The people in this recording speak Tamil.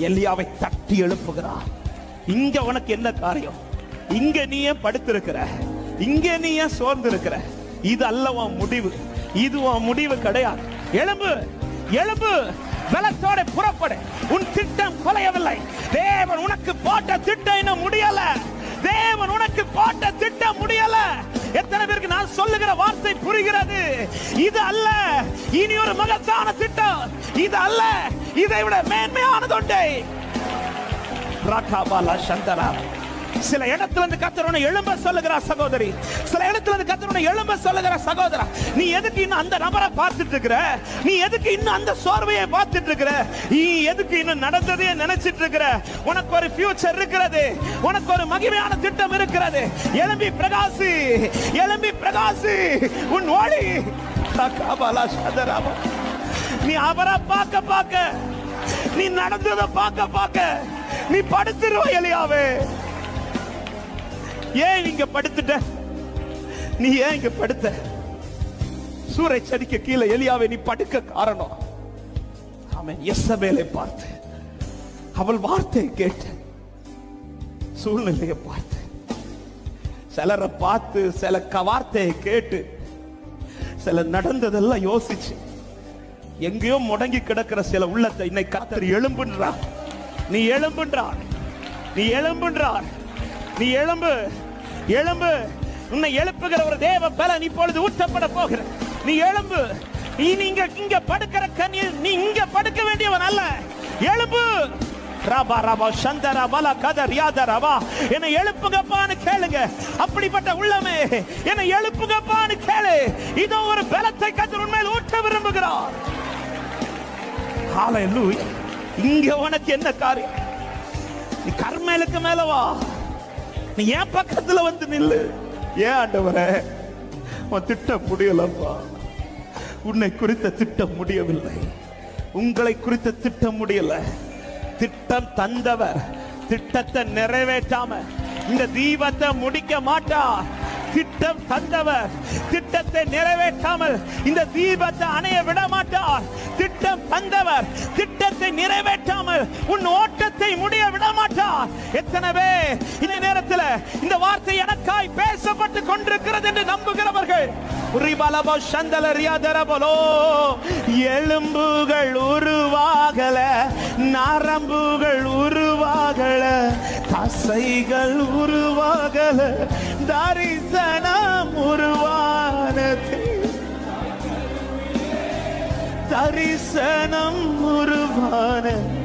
எலியாவை தட்டி எழுப்புகிறார். இங்க உனக்கு என்ன காரியம்? இங்க நீ ஏன் படுத்திருக்கிற? இங்க நீ ஏன் சோர்ந்து இருக்கிற இது அல்ல உன் முடிவு. இது உன் முடிவு கிடையாது. எலும்பு எலும்பு பலத்தோட புறப்படு. உன் திட்டம் குலையவில்லை. தேவன் உனக்கு போட்ட திட்டம் இன்னும் முடியல. தேவன் உனக்கு போட்ட திட்டம் முடியல. எத்தனை நான் சொல்லுகிற வார்த்தை புரிகிறது. இது அல்ல. இனி ஒரு மகத்தான திட்டம். இது அல்ல. இதை விட மேன்மையானதுண்டே ராகாபாலா சந்தனா சில இடத்துல இருந்து கத்தரவனை எழும்ப சொல்லுகிறா சகோதரி. சில இடத்துல இருந்து கத்தரவனை எழும்ப சொல்லுகிற சகோதரா. நீ எதுக்கு இன்னும் அந்த நபரை பார்த்துட்டு இருக்கிற? நீ எதுக்கு இன்னும் அந்த சோர்வையை பார்த்துட்டு இருக்கிற? நீ எதுக்கு இன்னும் நடந்ததே நினைச்சிட்டு இருக்கிற? உனக்கு ஒரு ஃபியூச்சர் இருக்கிறது. உனக்கு ஒரு மகிமையான திட்டம் இருக்கிறது. எழும்பி பிரகாசி எழும்பி பிரகாசி. உன் ஓடி நீ அவரை பார்க்க பார்க்க நீ நடந்ததை பார்க்க பார்க்க நீ படுத்துருவ எலியாவே. ஏன் இங்க படுத்துட்ட? நீ ஏன் இங்க படுத்த? சூரை சதிக்க கீழே எலியாவை நீ படுக்க காரணம். அவன் எசபேலை பார்த்து அவள் வார்த்தையை கேட்டு சூழ்நிலையை பார்த்து சிலரை பார்த்து சில வார்த்தையை கேட்டு சில நடந்ததெல்லாம் யோசிச்சு எங்கேயோ முடங்கி கிடக்கிற சில உள்ளத்தை இன்னைக்கு காத்தர் எழும்புன்றார். நீ எழும்புன்றார் நீ எழும்புன்றார் நீ எழும்பு எழும்பு. உன்னை எழுப்புகிற ஒரு தேவ பலன் இப்பொழுது ஊற்றப்பட போகிற நீ எழும்பு. நீ நீங்க இங்க படுக்கிற கண்ணீர் நீ இங்க படுக்க வேண்டியவன் அல்ல. எழும்பு. ரபா ரபா சந்தரா பல கதர் யாதரவா என்னை எழுப்புங்கப்பான்னு கேளுங்க. அப்படிப்பட்ட உள்ளமே என்னை எழுப்புங்கப்பான்னு கேளு. இதோ ஒரு பலத்தை கத்தர் உண்மையில் ஊற்ற விரும்புகிறார். ஹalleluya இங்க உனக்கு என்ன காரியம்? நீ கர்மேலுக்கு மேல வா. நீ ஏன் பக்கத்துல வந்து நில்லு. ஏன் ஆண்டவரே? உன் திட்டம் முடியலப்பா. உன்னை குறித்த திட்டம் முடியவில்லை. உங்களை குறித்த திட்டம் முடியல. திட்டம் தந்தவர். திட்டத்தை நிறைவேற்றாம இந்த தீபத்தை முடிக்க மாட்டார் திட்டம் தந்தவர். திட்டத்தை நிறைவேற்றாமல் இந்த தீபத்தை அணைய விட மாட்டார் திட்டம் தந்தவர். திட்டத்தை நிறைவேற்றாமல் உன் ஓட்டத்தை முடிய விட மாட்டார் எத்தனை பேர் இந்த நேரத்தில் இந்த வார்த்தை எனக்காய் பேசப்பட்டு கொண்டிருக்கிறது என்று நம்புகிறவர்கள். உரிபலபோ சந்தலரியாதரபலோ எலும்புகள் உருவாகல நரம்புகள் உருவாகல தசைகள் உருவாகல தரிசனம் உருவானது. தரிசனம் உருவானது.